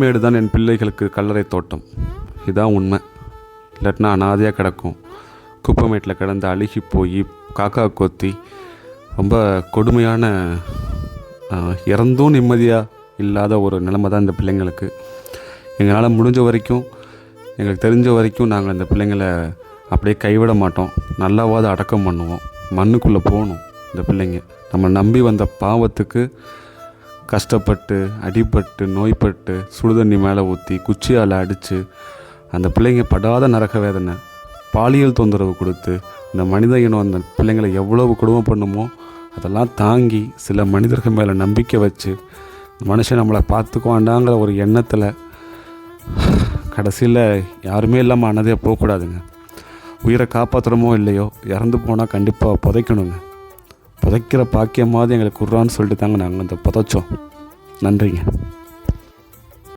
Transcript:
மேடு தான் என் பிள்ளைகளுக்கு கல்லறை தோட்டம். இதான் உண்மை. இல்லாட்டினா அனாதையாக கிடக்கும். குப்பமேட்டில் கிடந்து அழுகி போய் காக்கா கொத்தி ரொம்ப கொடுமையான இறந்தும் நிம்மதியாக இல்லாத ஒரு நிலைமை தான் இந்த பிள்ளைங்களுக்கு. எங்களால் முடிஞ்ச வரைக்கும் எங்களுக்கு தெரிஞ்ச வரைக்கும் நாங்கள் இந்த பிள்ளைங்களை அப்படியே கைவிட மாட்டோம். நல்லாவாது அடக்கம் பண்ணுவோம். மண்ணுக்குள்ளே போகணும் இந்த பிள்ளைங்க. நம்ம நம்பி வந்த பாவத்துக்கு கஷ்டப்பட்டு அடிப்பட்டு நோய்பட்டு சுடுதண்ணி மேலே ஊற்றி குச்சியால் அடித்து அந்த பிள்ளைங்க படாத நரக வேதனை பாலியல் தொந்தரவு கொடுத்து இந்த மனித இனம் அந்த பிள்ளைங்களை எவ்வளவு கொடுமை பண்ணுமோ அதெல்லாம் தாங்கி சில மனிதர்கள் மேலே நம்பிக்கை வச்சு மனுஷன் நம்மளை பார்த்துக்குவாண்டாங்கிற ஒரு எண்ணத்தில் கடைசியில் யாருமே இல்லாமல் அனதையாக போகக்கூடாதுங்க. உயிரை காப்பாற்றுறமோ இல்லையோ இறந்து போனால் கண்டிப்பாக புதைக்கணுங்க. புதைக்கிற பாக்கியமாவது எங்களுக்கு குர்றான்னு சொல்லிட்டு தாங்க நாங்கள் இந்த புதைச்சோம். நன்றிங்க.